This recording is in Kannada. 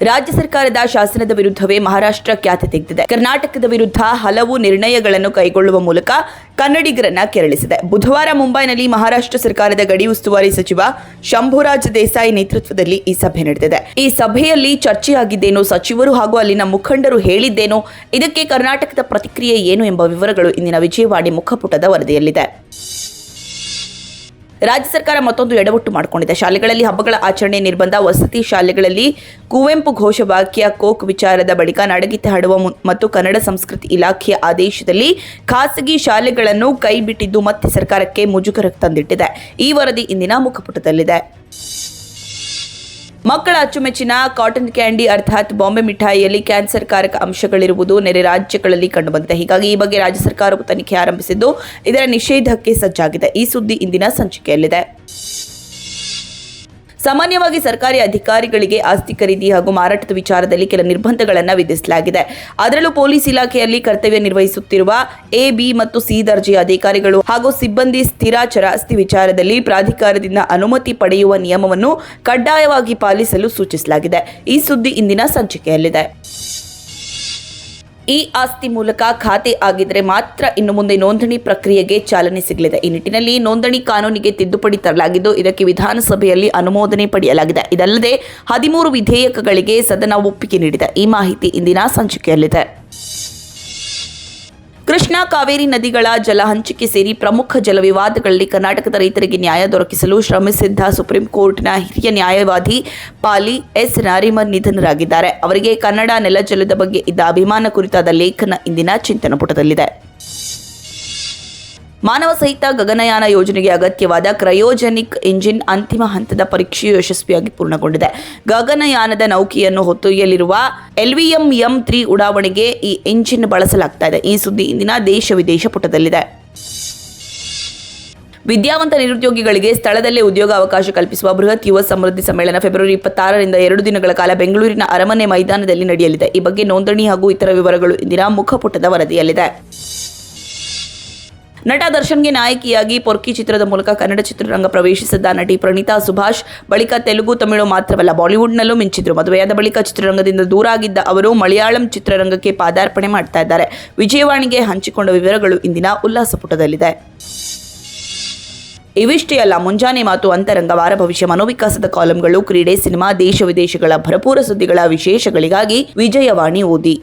ರಾಜ್ಯ ಸರ್ಕಾರದ ಶಾಸನದ ವಿರುದ್ಧವೇ ಮಹಾರಾಷ್ಟ್ರ ಖ್ಯಾತಿ ತೆಗೆದಿದೆ. ಕರ್ನಾಟಕದ ವಿರುದ್ಧ ಹಲವು ನಿರ್ಣಯಗಳನ್ನು ಕೈಗೊಳ್ಳುವ ಮೂಲಕ ಕನ್ನಡಿಗರನ್ನ ಕೆರಳಿಸಿದೆ. ಬುಧವಾರ ಮುಂಬೈನಲ್ಲಿ ಮಹಾರಾಷ್ಟ್ರ ಸರ್ಕಾರದ ಗಡಿ ಉಸ್ತುವಾರಿ ಸಚಿವ ಶಂಭುರಾಜ್ ದೇಸಾಯಿ ನೇತೃತ್ವದಲ್ಲಿ ಈ ಸಭೆ ನಡೆದಿದೆ. ಈ ಸಭೆಯಲ್ಲಿ ಚರ್ಚೆಯಾಗಿದ್ದೇನೋ, ಸಚಿವರು ಹಾಗೂ ಅಲ್ಲಿನ ಮುಖಂಡರು ಹೇಳಿದ್ದೇನೋ, ಇದಕ್ಕೆ ಕರ್ನಾಟಕದ ಪ್ರತಿಕ್ರಿಯೆ ಏನು ಎಂಬ ವಿವರಗಳು ಇಂದಿನ ವಿಜಯವಾಣಿ ಮುಖಪುಟದ ವರದಿಯಲ್ಲಿದೆ. ರಾಜ್ಯ ಸರ್ಕಾರ ಮತ್ತೊಂದು ಎಡವಟ್ಟು ಮಾಡಿಕೊಂಡಿದೆ. ಶಾಲೆಗಳಲ್ಲಿ ಹಬ್ಬಗಳ ಆಚರಣೆ ನಿರ್ಬಂಧ, ವಸತಿ ಶಾಲೆಗಳಲ್ಲಿ ಕುವೆಂಪು ಘೋಷವಾಕ್ಯ, ಕೋಕ್ ವಿಚಾರದ ಬಳಿಕ ನಡಗಿತೆ ಹಾಡುವ ಮತ್ತು ಕನ್ನಡ ಸಂಸ್ಕೃತಿ ಇಲಾಖೆಯ ಆದೇಶದಲ್ಲಿ ಖಾಸಗಿ ಶಾಲೆಗಳನ್ನು ಕೈಬಿಟ್ಟಿದ್ದು ಮತ್ತೆ ಸರ್ಕಾರಕ್ಕೆ ಮುಜುಗರ ತಂದಿಟ್ಟಿದೆ. ಈ ವರದಿ ಇಂದಿನ ಮುಖಪುಟದಲ್ಲಿದೆ. ಮಕ್ಕಳ ಅಚ್ಚುಮೆಚ್ಚಿನ ಕಾಟನ್ ಕ್ಯಾಂಡಿ ಅರ್ಥಾತ್ ಬಾಂಬೆ ಮಿಠಾಯಿಯಲ್ಲಿ ಕ್ಯಾನ್ಸರ್ ಕಾರಕ ಅಂಶಗಳಿರುವುದು ನೆರೆ ರಾಜ್ಯಗಳಲ್ಲಿ ಕಂಡುಬಂದಿದೆ. ಹೀಗಾಗಿ ಈ ಬಗ್ಗೆ ರಾಜ್ಯ ಸರ್ಕಾರವು ತನಿಖೆ ಆರಂಭಿಸಿದ್ದು, ಇದರ ನಿಷೇಧಕ್ಕೆ ಸಜ್ಜಾಗಿದೆ. ಈ ಸುದ್ದಿ ಇಂದಿನ ಸಂಚಿಕೆಯಲ್ಲಿದೆ. ಸಾಮಾನ್ಯವಾಗಿ ಸರ್ಕಾರಿ ಅಧಿಕಾರಿಗಳಿಗೆ ಆಸ್ತಿ ಖರೀದಿ ಹಾಗೂ ಮಾರಾಟದ ವಿಚಾರದಲ್ಲಿ ಕೆಲ ನಿರ್ಬಂಧಗಳನ್ನು ವಿಧಿಸಲಾಗಿದೆ. ಅದರಲ್ಲೂ ಪೊಲೀಸ್ ಇಲಾಖೆಯಲ್ಲಿ ಕರ್ತವ್ಯ ನಿರ್ವಹಿಸುತ್ತಿರುವ ಎ, ಬಿ ಮತ್ತು ಸಿ ದರ್ಜೆಯ ಅಧಿಕಾರಿಗಳು ಹಾಗೂ ಸಿಬ್ಬಂದಿ ಸ್ಥಿರಾಚರ ಆಸ್ತಿ ವಿಚಾರದಲ್ಲಿ ಪ್ರಾಧಿಕಾರದಿಂದ ಅನುಮತಿ ಪಡೆಯುವ ನಿಯಮವನ್ನು ಕಡ್ಡಾಯವಾಗಿ ಪಾಲಿಸಲು ಸೂಚಿಸಲಾಗಿದೆ. ಈ ಸುದ್ದಿ ಇಂದಿನ ಸಂಚಿಕೆಯಲ್ಲಿದೆ. ಈ ಆಸ್ತಿ ಮೂಲಕ ಖಾತೆ ಆಗಿದ್ರೆ ಮಾತ್ರ ಇನ್ನು ಮುಂದೆ ನೋಂದಣಿ ಪ್ರಕ್ರಿಯೆಗೆ ಚಾಲನೆ ಸಿಗಲಿದೆ. ಈ ನಿಟ್ಟಿನಲ್ಲಿ ನೋಂದಣಿ ಕಾನೂನಿಗೆ ತಿದ್ದುಪಡಿ ತರಲಾಗಿದ್ದು, ಇದಕ್ಕೆ ವಿಧಾನಸಭೆಯಲ್ಲಿ ಅನುಮೋದನೆ ಪಡೆಯಲಾಗಿದೆ. ಇದಲ್ಲದೆ ಹದಿಮೂರು ವಿಧೇಯಕಗಳಿಗೆ ಸದನ ಒಪ್ಪಿಗೆ ನೀಡಿದೆ. ಈ ಮಾಹಿತಿ ಇಂದಿನ ಸಂಚಿಕೆಯಲ್ಲಿದೆ. ಕೃಷ್ಣಾ ಕಾವೇರಿ ನದಿಗಳ ಜಲ ಹಂಚಿಕೆ ಸೇರಿ ಪ್ರಮುಖ ಜಲ ವಿವಾದಗಳಲ್ಲಿ ಕರ್ನಾಟಕದ ರೈತರಿಗೆ ನ್ಯಾಯ ದೊರಕಿಸಲು ಶ್ರಮಿಸಿದ್ದ ಸುಪ್ರೀಂ ಕೋರ್ಟ್ನ ಹಿರಿಯ ನ್ಯಾಯವಾದಿ ಪಾಲಿ ಎಸ್ ನಾರಿಮನ್ ನಿಧನರಾಗಿದ್ದಾರೆ. ಅವರಿಗೆ ಕನ್ನಡ ನೆಲಜಲದ ಬಗ್ಗೆ ಇದ್ದ ಅಭಿಮಾನ ಕುರಿತಾದ ಲೇಖನ ಇಂದಿನ ಚಿಂತನ ಪುಟದಲ್ಲಿದೆ. ಮಾನವ ಸಹಿತ ಗಗನಯಾನ ಯೋಜನೆಗೆ ಅಗತ್ಯವಾದ ಕ್ರಯೋಜೆನಿಕ್ ಇಂಜಿನ್ ಅಂತಿಮ ಹಂತದ ಪರೀಕ್ಷೆಯು ಯಶಸ್ವಿಯಾಗಿ ಪೂರ್ಣಗೊಂಡಿದೆ. ಗಗನಯಾನದ ನೌಕೆಯನ್ನು ಹೊತ್ತೊಯ್ಯಲಿರುವ ಎಲ್ವಿಎಂ ಎಂ ತ್ರೀ ಉಡಾವಣೆಗೆ ಈ ಇಂಜಿನ್ ಬಳಸಲಾಗ್ತಾ ಇದೆ. ಈ ಸುದ್ದಿ ಇಂದಿನ ದೇಶ ವಿದೇಶ ಪುಟದಲ್ಲಿದೆ. ವಿದ್ಯಾವಂತ ನಿರುದ್ಯೋಗಿಗಳಿಗೆ ಸ್ಥಳದಲ್ಲೇ ಉದ್ಯೋಗ ಅವಕಾಶ ಕಲ್ಪಿಸುವ ಬೃಹತ್ ಯುವ ಸಮೃದ್ಧಿ ಸಮ್ಮೇಳನ ಫೆಬ್ರವರಿ ಇಪ್ಪತ್ತಾರರಿಂದ ಎರಡು ದಿನಗಳ ಕಾಲ ಬೆಂಗಳೂರಿನ ಅರಮನೆ ಮೈದಾನದಲ್ಲಿ ನಡೆಯಲಿದೆ. ಈ ಬಗ್ಗೆ ನೋಂದಣಿ ಹಾಗೂ ಇತರ ವಿವರಗಳು ಇಂದಿನ ಮುಖಪುಟದ ವರದಿಯಲ್ಲಿದೆ. ನಟ ದರ್ಶನ್ಗೆ ನಾಯಕಿಯಾಗಿ ಪೊರ್ಕಿ ಚಿತ್ರದ ಮೂಲಕ ಕನ್ನಡ ಚಿತ್ರರಂಗ ಪ್ರವೇಶಿಸಿದ್ದ ನಟಿ ಪ್ರಣೀತಾ ಸುಭಾಷ್, ಬಳಿಕ ತೆಲುಗು ತಮಿಳು ಮಾತ್ರವಲ್ಲ ಬಾಲಿವುಡ್ನಲ್ಲೂ ಮಿಂಚಿದ್ರು. ಮದುವೆಯಾದ ಬಳಿಕ ಚಿತ್ರರಂಗದಿಂದ ದೂರ ಆಗಿದ್ದ ಅವರು ಮಲಯಾಳಂ ಚಿತ್ರರಂಗಕ್ಕೆ ಪಾದಾರ್ಪಣೆ ಮಾಡ್ತಾ ಇದ್ದಾರೆ. ವಿಜಯವಾಣಿಗೆ ಹಂಚಿಕೊಂಡ ವಿವರಗಳು ಇಂದಿನ ಉಲ್ಲಾಸ ಪುಟದಲ್ಲಿದೆ ಇವಿಷ್ಟೇ ಅಲ್ಲ, ಮುಂಜಾನೆ ಮಾತು ಅಂತರಂಗ, ವಾರ ಭವಿಷ್ಯ, ಮನೋವಿಕಾಸದ ಕಾಲಂಗಳು, ಕ್ರೀಡೆ, ಸಿನಿಮಾ, ದೇಶ ವಿದೇಶಗಳ ಭರಪೂರ ಸುದ್ದಿಗಳ ವಿಶೇಷಗಳಿಗಾಗಿ ವಿಜಯವಾಣಿ ಓದಿ.